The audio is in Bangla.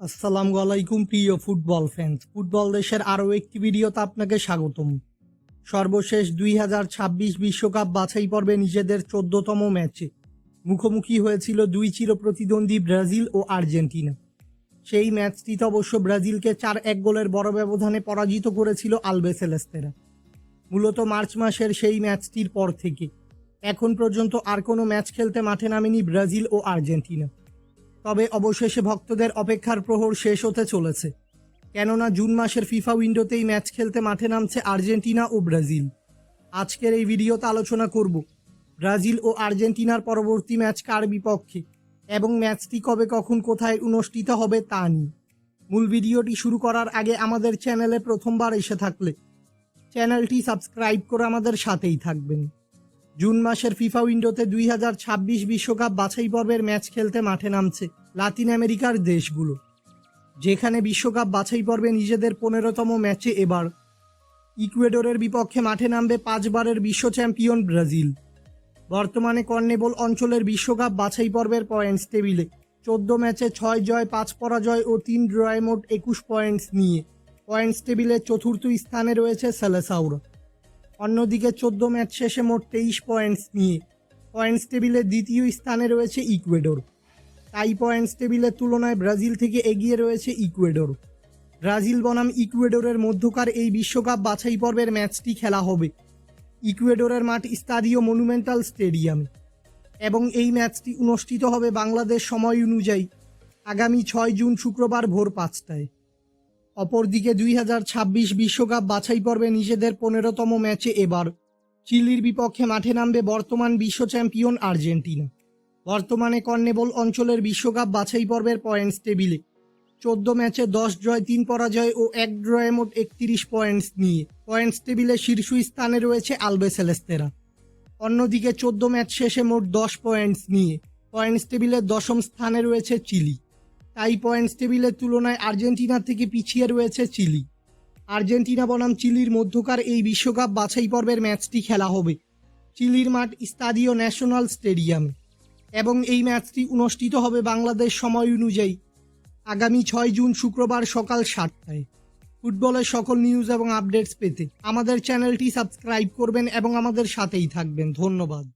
আসসালামু আলাইকুম, প্রিয় ফুটবল ফ্যান্স ফুটবল দেশের আরও একটি ভিডিওতে আপনাকে স্বাগতম। সর্বশেষ দুই হাজার ছাব্বিশ বিশ্বকাপ বাছাই পর্বে নিজেদের চোদ্দতম ম্যাচে মুখোমুখি হয়েছিল দুই চির প্রতিদ্বন্দ্বী ব্রাজিল ও আর্জেন্টিনা। সেই ম্যাচটিতে অবশ্য ব্রাজিলকে চার এক গোলের বড় ব্যবধানে পরাজিত করেছিল আলবেসেলেস্তেরা মূলত মার্চ মাসের সেই ম্যাচটির পর থেকে। এখন পর্যন্ত আর কোনো ম্যাচ খেলতে মাঠে নামেনি ব্রাজিল ও আর্জেন্টিনা। তবে অবশেষে ভক্তদের অপেক্ষার প্রহর শেষ হতে চলেছে। কেননা জুন মাসের ফিফা উইন্ডোতেই ম্যাচ খেলতে মাঠে নামছে আর্জেন্টিনা ও ব্রাজিল। আজকের এই ভিডিওতে আলোচনা করব, ব্রাজিল ও আর্জেন্টিনার পরবর্তী ম্যাচ কার বিপক্ষে এবং ম্যাচটি কবে কখন কোথায় অনুষ্ঠিত হবে তা নিয়ে। মূল ভিডিওটি শুরু করার আগে আমাদের চ্যানেলে প্রথমবার এসে থাকলে চ্যানেলটি সাবস্ক্রাইব করে আমাদের সাথেই থাকবেন। জুন মাসের ফিফা উইন্ডোতে দুই হাজার ছাব্বিশ বিশ্বকাপ বাছাই পর্বের ম্যাচ খেলতে মাঠে নামছে লাতিন আমেরিকার দেশগুলো, যেখানে বিশ্বকাপ বাছাই পর্বে নিজেদের পনেরোতম ম্যাচে এবার। ইকুয়েডরের বিপক্ষে মাঠে নামবে পাঁচবারের বিশ্ব চ্যাম্পিয়ন ব্রাজিল। বর্তমানে কর্নেবল অঞ্চলের বিশ্বকাপ বাছাই পর্বের পয়েন্টস টেবিলে চোদ্দ ম্যাচে ছয় জয়, পাঁচ পরাজয় ও তিন ড্রয়ে মোট একুশ পয়েন্টস নিয়ে। পয়েন্টস টেবিলে চতুর্থ স্থানে রয়েছে সেলেসাউরা। অন্যদিকে চোদ্দ ম্যাচ শেষে মোট তেইশ পয়েন্টস নিয়ে পয়েন্টস টেবিলে দ্বিতীয় স্থানে রয়েছে ইকুয়েডর। তাই পয়েন্টস টেবিলের তুলনায় ব্রাজিল থেকে এগিয়ে রয়েছে ইকুয়েডর। ব্রাজিল বনাম ইকুয়েডরের মধ্যকার এই বিশ্বকাপ বাছাই পর্বের ম্যাচটি খেলা হবে ইকুয়েডরের মাঠ স্তাদিও মনুমেন্টাল স্টেডিয়ামে এবং এই ম্যাচটি অনুষ্ঠিত হবে বাংলাদেশ সময় অনুযায়ী আগামী ছয় জুন শুক্রবার ভোর পাঁচটায়। অপরদিকে দুই হাজার ছাব্বিশ বিশ্বকাপ বাছাই পর্বে নিজেদের পনেরোতম ম্যাচে এবার চিলির বিপক্ষে মাঠে নামবে বর্তমান বিশ্ব চ্যাম্পিয়ন আর্জেন্টিনা। বর্তমানে কর্নেবল অঞ্চলের বিশ্বকাপ বাছাই পর্বের পয়েন্টস টেবিলে চোদ্দ ম্যাচে দশ জয়, তিন পরাজয় ও এক ড্রয়ে মোট একত্রিশ পয়েন্টস নিয়ে। পয়েন্টস টেবিলে শীর্ষ স্থানে রয়েছে আলবেসেলেস্তেরা অন্যদিকে চোদ্দ ম্যাচ শেষে মোট দশ পয়েন্টস নিয়ে। পয়েন্টস টেবিলের দশম স্থানে রয়েছে চিলি। তাই পয়েন্টস টেবিলের তুলনায় আর্জেন্টিনার থেকে পিছিয়ে রয়েছে চিলি। আর্জেন্টিনা বনাম চিলির মধ্যকার এই বিশ্বকাপ বাছাই পর্বের ম্যাচটি খেলা হবে চিলির মাঠ স্তাদিও ন্যাশনাল স্টেডিয়ামে। এবং এই ম্যাচটি অনুষ্ঠিত হবে বাংলাদেশ সময় অনুযায়ী আগামী ছয় জুন শুক্রবার সকাল সাতটায়। ফুটবলের সকল নিউজ এবং আপডেটস পেতে আমাদের চ্যানেলটি সাবস্ক্রাইব করবেন এবং আমাদের সাথেই থাকবেন। ধন্যবাদ।